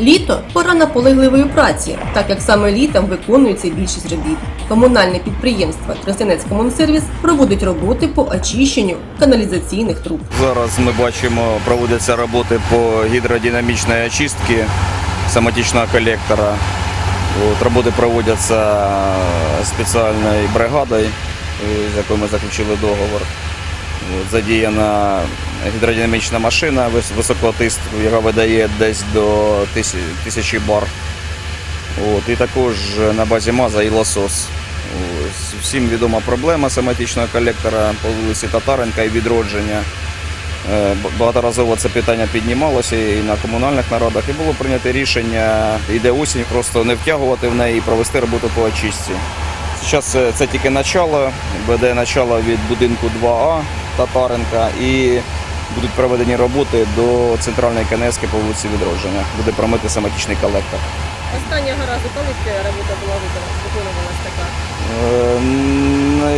Літо пора наполегливої праці, так як саме літом виконується більшість робіт. Комунальне підприємство Тростянецькомунсервіс проводить роботи по очищенню каналізаційних труб. Зараз ми бачимо, проводяться роботи по гідродинамічній очистці самотічного колектора. От, роботи проводяться спеціальною бригадою, е, з якою ми заключили договор. От, задіяна гідродинамічна машина вис- високого тиску, яка видає десь до тисяч- тисячі бар. От, і також на базі МАЗа і лосос. Ось, Всім відома проблема сематичного колектора по вулиці Татаренка і відродження. Е, Багаторазово це питання піднімалося і на комунальних нарадах, і було прийнято рішення, йде осінь, просто не втягувати в неї і провести роботу по очистці. Зараз це, тільки начало, буде начало від будинку 2А Татаренка і будуть проведені роботи до центральної КНС по вулиці Відродження. Буде промити сематичний колектор. Останнього разу, коли ця робота була виконана, виконувалась така? Е,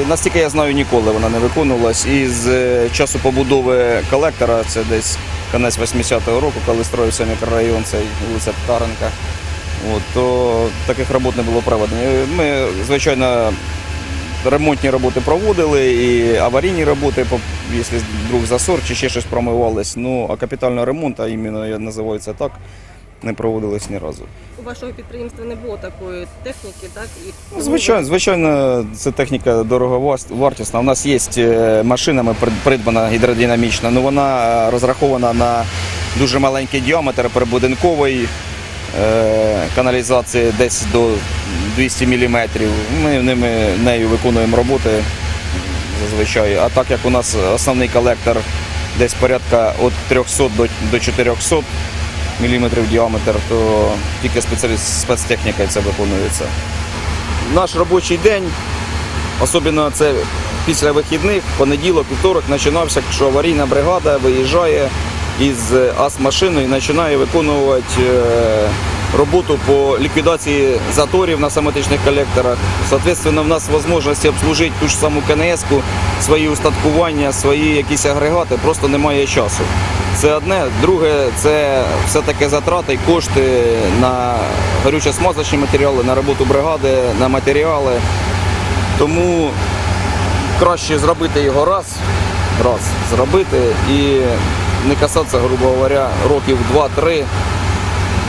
н- Наскільки я знаю, ніколи вона не виконувалась. І з е, часу побудови колектора, це десь кінець 80-го року, коли строївся мікрорайон, цей вулиця Птаренка, от, то таких робот не було проведено. Е, Ми, звичайно, ремонтні роботи проводили і аварійні роботи, якщо вдруг засор чи ще щось промивалось. Ну, а капітального ремонту, іменно я називаю це так, не проводилось ні разу. У вашого підприємства не було такої техніки, так? І Ну, Звичайно, звичайно, це техніка дороговартісна. У нас є е, машинами придбана гідродинамічна, але вона розрахована на дуже маленький діаметр прибудинкової е, каналізації десь до 200 мм. Ми ними нею виконуємо роботи зазвичай. А так як у нас основний колектор десь порядка від 300 до, до 400 мм діаметр, то тільки спецтехнікою це виконується наш робочий день, особливо це після вихідних, понеділок, вівторок, починався, що аварійна бригада виїжджає із АС-машиною і починає виконувати е, роботу по ліквідації заторів на самотичних колекторах. Соответственно, в нас можливості обслужити ту ж саму КНС, свої устаткування, свої якісь агрегати, просто немає часу. Це одне. Друге, це все-таки затрати і кошти на горючо-смазочні матеріали, на роботу бригади, на матеріали. Тому краще зробити його раз, раз зробити і не касатися, грубо говоря, років 2-3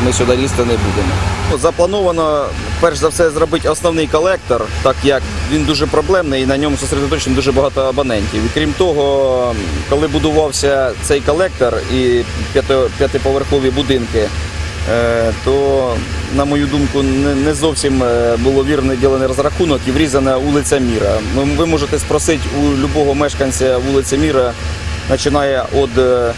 ми сюди лізти не будемо. Ну, Заплановано перш за все зробити основний колектор, так як він дуже проблемний і на ньому зосередоточено дуже багато абонентів. Крім того, коли будувався цей колектор і п'ятиповерхові будинки, е, то, на мою думку, не зовсім е, було вірно ділений розрахунок і врізана вулиця Міра. Ви- Ви можете спросити у любого мешканця вулиці Міра, починає від е,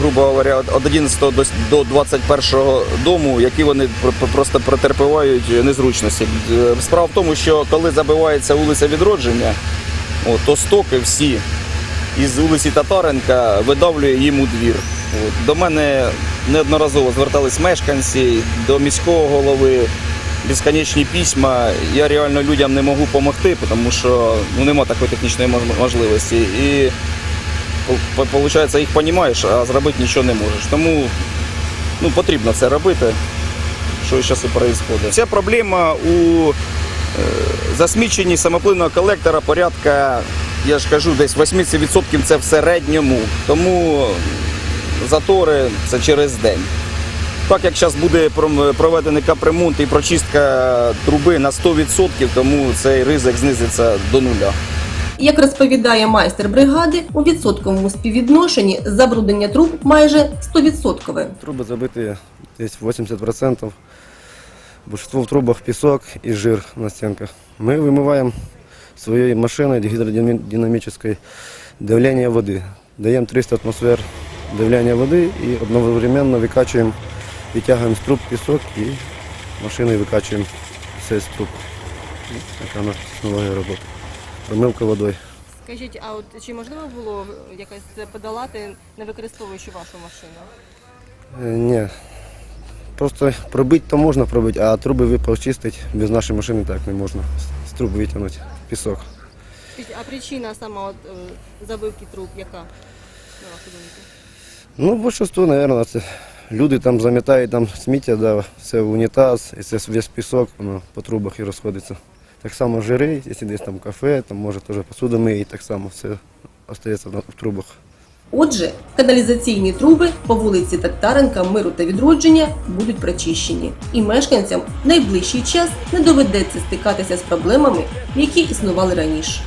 грубо говоря, від 11 до, до 21 дому, які вони пр- пр- просто претерпівають незручності. Е, Справа в тому, що коли забивається вулиця відродження, от, то стоки всі із вулиці Татаренка видавлює їм у двір. От, до мене неодноразово звертались мешканці, до міського голови, безконечні письма. Я реально людям не можу допомогти, тому що ну, немає такої технічної можливості. І Получається, їх розумієш, а зробити нічого не можеш. Тому ну, потрібно це робити, що зараз і відбувається. Ця проблема у е, засміченні самоплинного колектора порядка, я ж кажу, десь 80% це в середньому. Тому затори це через день. Так як зараз буде проведений капремонт і прочистка труби на 100%, тому цей ризик знизиться до нуля. Як розповідає майстер бригади, у відсотковому співвідношенні забруднення труб майже 100%. Трубы забиты здесь 80%. Большинство в трубах песок и жир на стенках. Мы вымываем своей машиной гидродинамической давление воды. Даем 300 атмосфер давления воды и одновременно выкачиваем, вытягиваем с труб песок и машиной выкачиваем все из труб. Ну, Такая наша технология работы. Промывка водой. Скажіть, а от чи можливо було якось це подолати, не використовуючи вашу машину? Э, Не. Просто пробить то можно пробить, а трубы вы почистить без нашей машины так не можно. С- С труб вытянуть песок. Скажіть, а причина саме от, е, забивки труб яка? На вашу думку? Ну, большинство, наверное, это люди там замітають там сміття, да, все в унітаз, і це весь пісок воно по трубах і розходиться. Так само жири, якщо десь там кафе, там може теж посуду миє, так само все остається в трубах. Отже, каналізаційні труби по вулиці Татаренка, Миру та Відродження будуть прочищені, і мешканцям найближчий час не доведеться стикатися з проблемами, які існували раніше.